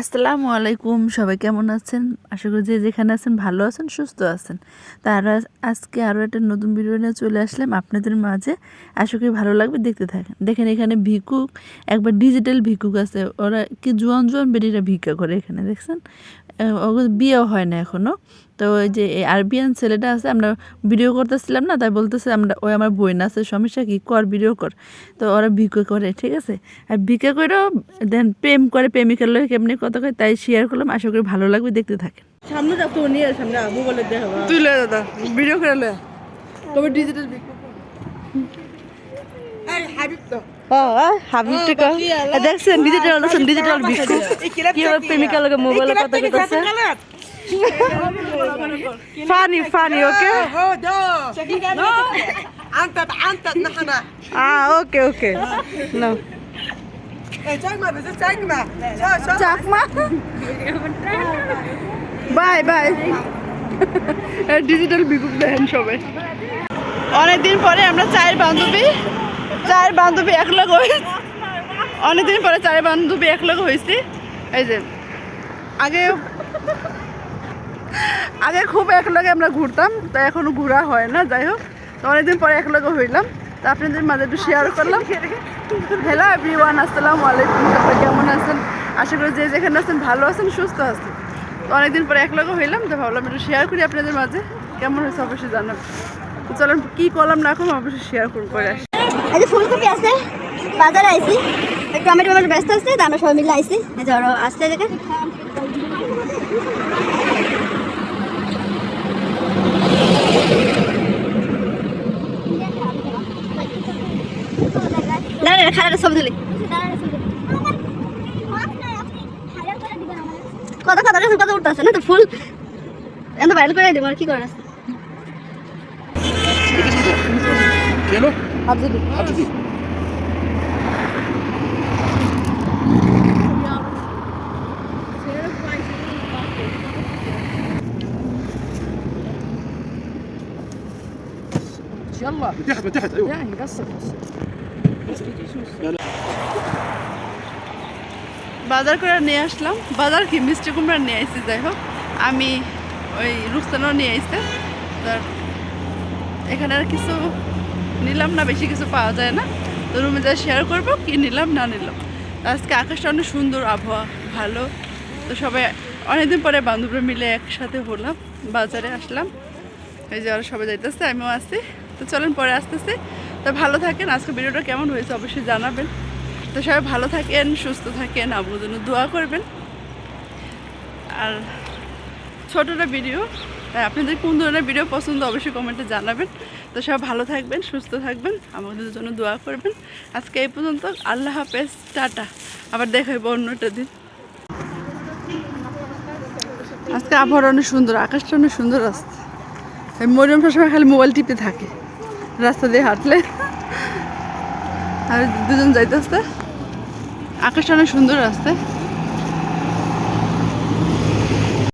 আসসালামু আলাইকুম, সবাই কেমন আছেন? আশা করি যে যেখানে আছেন ভালো আছেন, সুস্থ আছেন। তারা আজকে আরও একটা নতুন ভিডিও নিয়ে চলে আসলাম আপনাদের মাঝে। আশা করি ভালো লাগবে, দেখতে থাকেন। দেখেন এখানে ভিকুক একবার ডিজিটাল ভিকুক আছে। ওরা কি জোয়ান জোয়ান বেরিরা ভিক্ষা করে এখানে, দেখছেন? বিয়েও হয় না এখনও তো ওই যে এই আরবিয়ান ছেলেটা আছে আমরা ভিডিও করতেছিলাম না তাই বলতেছে আমরা ওই আমার বই না আছে সমস্যা কি? কর ভিডিও কর। তো ওরা ভিক্ষা করে ঠিক আছে? আর ভিক্ষা করেও দেন প্রেম করে প্রেমিকার লোক কেমনি কত করে তাই শেয়ার করলাম। আশা করি ভালো লাগবে দেখতে থাকেন। সামনে যাও তো নিয়ে সামনে মোবাইলে দেখাবো। তুই লয়ে দাদা ভিডিও করে লয়ে তবে ডিজিটাল এই হাবিব তো হাবিব টাকা। দেখছেন ডিজিটাল ডিজিটাল কীভাবে কথা কইতাছে funny funny okay okay okay bye bye. Digital বিকুপ দেখেন সবাই অনেকদিন পরে আমরা চায়ের বান্ধবী। চায়ের বান্ধবী একলগ হয়েছি। অনেকদিন পরে চায়ের বান্ধবী একলগ হয়েছি। এই যে, আগে আগে খুব একলগে আমরা ঘুরতাম তাই এখনও ঘোরা হয় না, যাই হোক। তো অনেকদিন পরে একলগে হইলাম। তো আপনাদের মাঝে একটু শেয়ার করলাম। হ্যালো এভরিওয়ান আসসালামু আলাইকুম, সবাই কেমন আছেন? আশা করি যে যেখানে আছেন ভালো আছেন, সুস্থ আছেন। তো অনেকদিন পরে একলগে হইলাম, তো ভাবলাম একটু শেয়ার করি আপনাদের মাঝে। কেমন হয়েছে অবশ্যই জানাবেন। তো চলেন, কী করলাম না করলাম, অবশ্যই শেয়ার করে আসি। এই যে ফুলকপি আছে, বাজারে একটু আমি টমেটো ব্যস্ত আসছে তো আমরা সবাই মিলে আইছি। ওরা আসতে দেখে দাঁড়া কত রেশন কত উঠতেছে না তো ফুল? এত বাইরে করে দিব, আর কি করার আছে? Hello? Abdi. يلا من تحت من تحت ايوه يعني قصر বাজার করে নিয়ে আসলাম বাজার কি মিষ্টি কুমড়া নিয়ে আসছি যাই হোক আমি ওই রুস্তানও নিয়ে আসছে তার এখানে আর কিছু নিলাম না, বেশি কিছু পাওয়া যায় না। তো রুমে যা শেয়ার করব, কি নিলাম, না নিলাম। আজকে আকাশটা অনেক সুন্দর, আবহাওয়া ভালো। তো সবাই অনেকদিন পরে বান্ধবরা মিলে একসাথে হলাম, বাজারে আসলাম। এই যে ওরা সবাই যাইতেছে, আমিও আসছি তো চলেন পরে আসতেছি। তো ভালো থাকেন, আজকে ভিডিওটা কেমন হয়েছে অবশ্যই জানাবেন। তো সবাই ভালো থাকেন, সুস্থ থাকেন, আবুর জন্য দোয়া করবেন। আর ছোটোটা ভিডিও তাই আপনাদের কোন ধরনের ভিডিও পছন্দ অবশ্যই কমেন্টে জানাবেন। তো সবাই ভালো থাকবেন, সুস্থ থাকবেন, আমাদের জন্য দোয়া করবেন। আজকে এই পর্যন্ত, আল্লাহ হাফেজ, টাটা। আবার দেখা হইব অন্যটা দিন। আজকে আবহাওয়া অনেক সুন্দর, আকাশটা অনেক সুন্দর আসছে। এই মরিয়ম সবসময় খালি মোবাইল টিপে থাকে, রাস্তা দিয়ে হাঁটলে। আর দুজন যাইতেছে। আকাশটা অনেক সুন্দর আসছে।